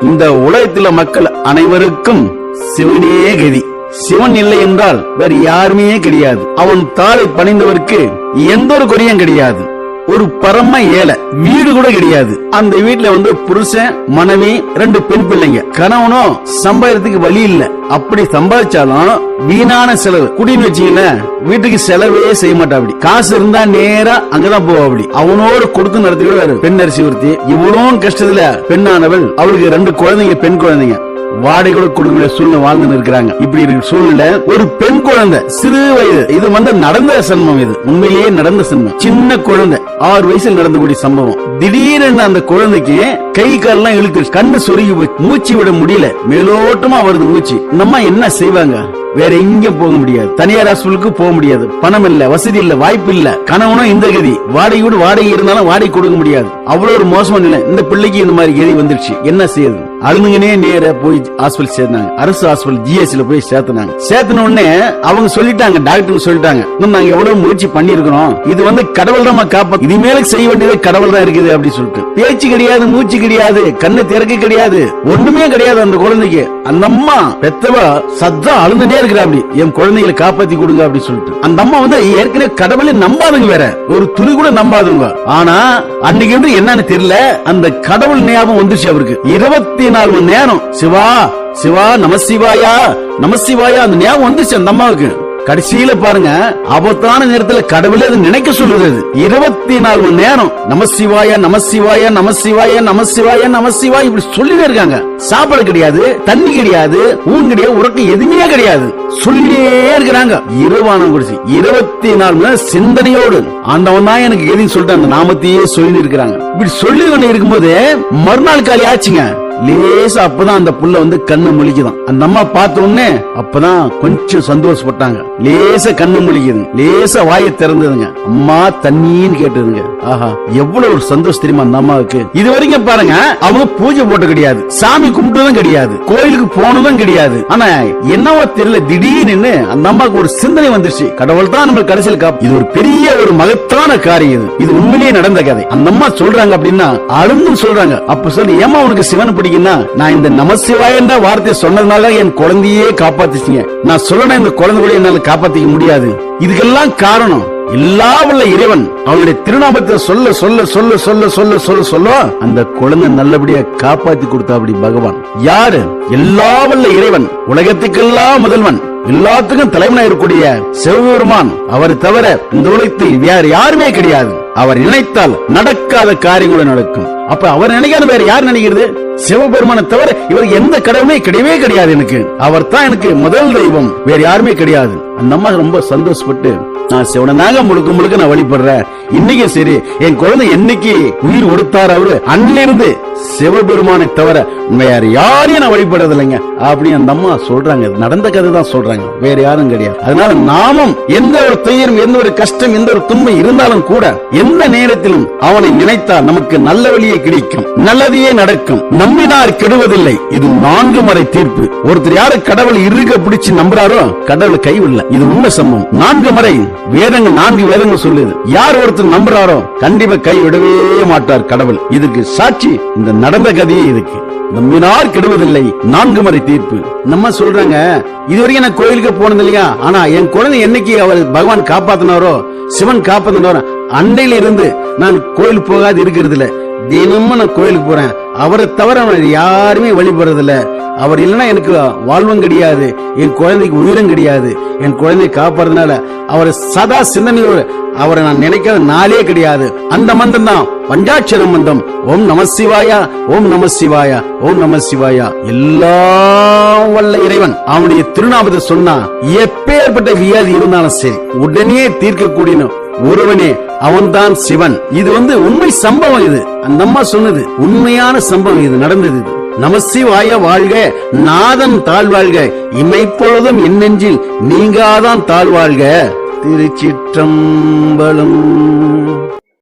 இந்த உலகத்துல மக்கள் அனைவருக்கும் சிவனே கதி. சிவன் இல்லை என்றால் வேறு யாருமே கிடையாது. அவன் தாளை பணிந்தவருக்கு எந்த ஒரு குறையும் கிடையாது. ஒரு பரம ஏழை. வீடு கூட கிடையாது. அந்த வீட்டுல வந்து புருஷன் மனைவி ரெண்டு பெண் பிள்ளைங்க. கணவனும் சம்பாதிக்கிறதுக்கு வழி இல்ல. அப்படி சம்பாதிச்சாலும் வீணான செலவு. குடின்னு வச்சீங்களேன் வீட்டுக்கு செலவே செய்ய மாட்டா அப்படி காசு இருந்தா நேரா அங்கதான் போவா அப்படி அவனோடு கொடுத்து நடத்தி பெண் அரிசி ஒருத்தி இவ்வளவு கஷ்டத்துல பெண்ணானவள் அவளுக்கு ரெண்டு குழந்தைங்க பெண் குழந்தைங்க. வாடகை கூட கொடுக்க சூழ்நிலை வாழ்ந்து இருக்கிறாங்க இப்படி இருக்கிற சூழ்நிலை ஒரு பெண் குழந்தை சிறு வயது இது வந்து நடந்த சன்மம் இது. உண்மையிலேயே நடந்த சன்மம் சின்ன குழந்தை ஆறு வயசுல நடந்தக்கூடிய சம்பவம். திடீரென அந்த குழந்தைக்கு கை கால்லாம் இழுத்து கண்ணு சொருகி போய் மூச்சு விட முடியல. மேலோட்டமா வருது மூச்சு. நம்ம என்ன செய்வாங்க? வேற எங்கேயும் போக முடியாது. தனியார் ஹாஸ்பிட்டலுக்கு போக முடியாது. பணம் இல்ல வசதி இல்ல வாய்ப்பு இல்ல. கணவனும் இந்த கதி வாடகை வீடு வாடகை இருந்தாலும் வாடகை கொடுக்க முடியாது. அவ்வளவு ஒரு மோசமான நிலை. இந்த பிள்ளைக்கு இந்த மாதிரி கதி வந்துருச்சு. என்ன செய்யுது அழுதுங்கனே நேர போய் ஹாஸ்பிட்டல் சேர்ந்தாங்க. அரசு ஹாஸ்பிட்டல் ஜிஎஸ்ல போய் சேர்த்துனாங்க. சேர்த்தன உடனே அவங்க சொல்லிட்டாங்க டாக்டர் சொல்லிட்டாங்க. இன்னும் நாங்க எவ்வளவு முயற்சி பண்ணிருக்கிறோம் இது வந்து கடவுள் தான் காப்பா இனிமேல செய்ய வேண்டியது கடவுள் தான் இருக்குது அப்படின்னு சொல்லிட்டு. பேச்சு கிடையாது மூச்சு கிடையாது கண்ணு திறக்க கிடையாது ஒண்ணுமே கிடையாது அந்த குழந்தைக்கு. அந்த அம்மா பெத்தவ சத்தம் அழுந்துட்டே இருக்கிறா அப்படி என் குழந்தைகளை காப்பாத்தி கொடுங்க அப்படின்னு சொல்லிட்டு. அந்த அம்மா வந்து ஏற்கனவே கடவுளை நம்பாதுங்க வேற. ஒரு துளி கூட நம்பாதுங்க ஆனா அன்னைக்கு வந்து என்னன்னு தெரியல அந்த கடவுள் ஞாபகம் வந்துச்சு அவருக்கு. இருபத்தி நாலு மணி நேரம். சிவா சிவா நமசிவாயா நமசிவாயா அந்த ஞாபகம் வந்துச்சு அந்த அம்மாவுக்கு. கடைசியில பாருங்க ஆபத்தான நேரத்துல கடவுளே அது நினைக்க சொல்லுது அது. இருபத்தி நாலு மணி நேரம் நமசிவாய நமசிவாய நமசிவாய நமசிவாய நமசிவாய இப்படி சொல்லிட்டே இருக்காங்க. சாப்பாடு கிடையாது தண்ணி கிடையாது ஊன் கிடையாது உறக்கம் எதுவுமே கிடையாது. சொல்லிட்டே இருக்கிறாங்க. இருவானம் குடிச்சு இருபத்தி நாலு மணி நேரம் சிந்தனையோடு. ஆண்டவன் தான் எனக்கு எதையும் சொல்லிட்டு அந்த நாமத்தையே சொல்லி இருக்கிறாங்க. இப்படி சொல்லி கொண்டு இருக்கும்போது மறுநாள் காலி ஆச்சுங்க. லேசா அப்பதான் அந்த புள்ள வந்து கண்ணு முழிக்குதான். அந்த அம்மா பார்த்த உடனே அப்பதான் கொஞ்சம் சந்தோஷப்பட்டாங்க. லேச கண்ணு முழிக்குது. லேச வாய திறந்ததுங்க. அம்மா தண்ணின்னு கேட்டதுங்க. ஆஹா எவ்வளவு ஒரு சந்தோஷம் தெரியுமா அந்த அம்மாவுக்கு? இது வரைக்கும் பாருங்க அவங்க பூஜை போட்டு கிடையாது. சாமி கும்பிட்டதும் கிடையாது. கோயிலுக்கு போனதும் கிடையாது. ஆனா என்னவோ தெரியல திடீர்னு அந்த அம்மாவுக்கு ஒரு சிந்தனை வந்துருச்சு. கடவுள் தான் நம்ம கடைசியில் காப்பு இது ஒரு பெரிய ஒரு மகத்தான காரியம் இது. இது உண்மையிலேயே நடந்த கதை. அந்த அம்மா சொல்றாங்க அப்படின்னா அழுந்து சொல்றாங்க. அப்ப சொல்லி ஏமா உனக்கு சிவன் எப்படின்னா நான் இந்த நமசிவாயன்ற வார்த்தை சொன்னதுனால என் குழந்தையே காப்பாத்திச்சிங்க நான் சொல்லணும் இந்த குழந்தை கூட என்னால காப்பாத்திக்க முடியாது. இதுக்கெல்லாம் காரணம் எல்லா உள்ள இறைவன் அவனுடைய திருநாமத்தை சொல்ல சொல்ல சொல்ல சொல்ல சொல்ல சொல்ல சொல்ல அந்த குழந்தை நல்லபடியா காப்பாத்தி கொடுத்தா அப்படி பகவான். யாரு? எல்லா வல்ல இறைவன் உலகத்துக்கெல்லாம் முதல்வன் எல்லாத்துக்கும் தலைவனா இருக்கக்கூடிய சிவபெருமான். அவர் தவிர இந்த உலகத்தில் வேற யாருமே கிடையாது. அவர் நினைத்தால் நடக்காத காரியங்களும் நடக்கும். அப்ப அவர் நினைக்காத வேற யார் நினைக்கிறது? சிவபெருமானை தவிர இவர் எந்த கடவுளே கிடையவே கிடையாது எனக்கு. அவர் தான் எனக்கு முதல் தெய்வம். வேற யாருமே கிடையாது. அந்த அம்மா ரொம்ப சந்தோஷப்பட்டு நான் சிவனனாக முழுக்க முழுக்க நான் வழிபடுறேன். இன்னைக்கு சரி என் குழந்தை என்னைக்கு உயிர் கொடுத்தார் அவரு அன்னிலிருந்து சிவபெருமானை தவிர வேற யாரையும் நான் வழிபடுறது இல்லைங்க அப்படி அந்த அம்மா சொல்றாங்க. நடந்த கதை தான் சொல்றாங்க. வேற யாரும் கிடையாது. அதனால நாமும் எந்த ஒரு துயரும் எந்த ஒரு கஷ்டம் எந்த ஒரு துன்பம் இருந்தாலும் கூட எந்த நேரத்திலும் அவனை நினைத்தால் நமக்கு நல்ல வழியே கிடைக்கும். நல்லதையே நடக்கும். நம்பினார் கெடுவதில்லை. இது நான்கு முறை தீர்ப்பு. ஒருத்தர் யாரு கடவுள் இருக பிடிச்சு நம்புறாரோ கடவுள் கைவிடல இது உண்மை சம்பவம். நான்கு முறை வேதங்கள் நான்கு வேதங்கள் சொல்லுது. யார் ஒருத்தர் நம்புறாரோ கண்டிப்பா கைவிடவே மாட்டார் கடவுள். இதுக்கு சாட்சி இந்த நடந்த கதையே இதுக்கு. நம்பினார் கெடுவதில்லை. நான்கு முறை தீர்ப்பு. நம்ம சொல்றாங்க இதுவரைக்கும் நான் கோயிலுக்கு போனது இல்லையா? ஆனா என் குழந்தை என்னைக்கு அவர் பகவான் காப்பாத்தினாரோ சிவன் காப்பாத்தினாரோ அண்டையில இருந்து நான் கோயில் போகாது இருக்கிறது இல்லை. தினமும் நான் கோயிலுக்கு போறேன். அவரை தவிர அவனை யாருமே வழிபடுறதில்ல. அவர் இல்லைன்னா எனக்கு வாழ்வும் கிடையாது என் குழந்தைக்கு உயிரும் கிடையாது. என் குழந்தையை காப்பாடுறதுனால அவர் சதா சிந்தனையோடு அவரை நான் நினைக்கிற நாளே கிடையாது. அந்த மந்திரம் தான். பஞ்சாட்சர மந்திரம் ஓம் நம சிவாயா ஓம் நம சிவாயா ஓம் நம சிவாயா. எல்லாம் வல்ல இறைவன். அவனுடைய திருநாமத்தை சொன்னா எப்பேற்பட்ட வியாதி இருந்தாலும் சரி உடனே தீர்க்கக்கூடிய ஒருவனே அவன்தான் சிவன். இது வந்து உண்மை சம்பவம் இது. அந்த அம்மா சொன்னது உண்மையான சம்பவம் இது நடந்தது இது. நமசிவாய வாழ்க நாதன் தாழ்வாழ்க இமைப்பொழுதும் இன்னெஞ்சில் நீங்காதான் தாழ்வாழ்க திருச்சிற்றம்பலம்.